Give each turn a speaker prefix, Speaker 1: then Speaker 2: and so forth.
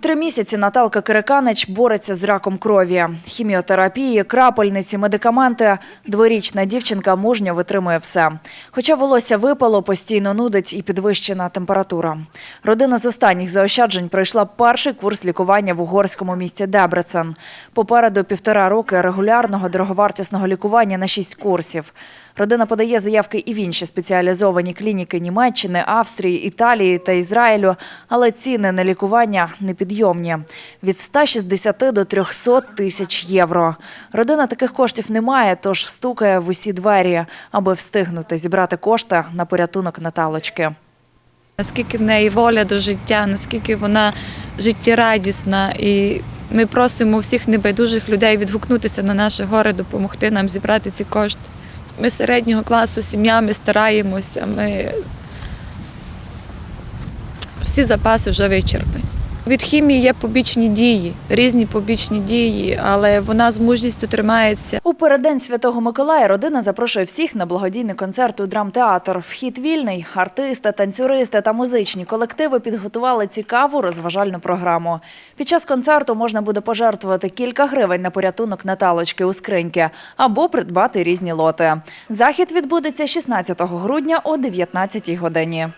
Speaker 1: Три місяці Наталка Кириканич бореться з раком крові. Хіміотерапії, крапельниці, медикаменти. Дворічна дівчинка мужньо витримує все. Хоча волосся випало, постійно нудить і підвищена температура. Родина з останніх заощаджень пройшла перший курс лікування в угорському місті Дебрецен. Попереду півтора роки регулярного дороговартісного лікування на шість курсів. Родина подає заявки і в інші спеціалізовані клініки Німеччини, Австрії, Італії та Ізраїлю, але ціни на лікування непідйомні – від 160 до 300 тисяч євро. Родина таких коштів не має, тож стукає в усі двері, аби встигнути зібрати кошти на порятунок Наталочки.
Speaker 2: наскільки в неї воля до життя, наскільки вона життєрадісна. І ми просимо всіх небайдужих людей відгукнутися на наше горе, допомогти нам зібрати ці кошти. Ми середнього класу сім'ями стараємося, ми всі запаси вже вичерпані. Від хімії є побічні дії, різні побічні дії, але вона з мужністю тримається.
Speaker 1: У переддень Святого Миколая родина запрошує всіх на благодійний концерт у драмтеатр. Вхід вільний. Артисти, танцюристи та музичні колективи підготували цікаву розважальну програму. Під час концерту можна буде пожертвувати кілька гривень на порятунок Наталочки у скриньки або придбати різні лоти. Захід відбудеться 16 грудня о 19 годині.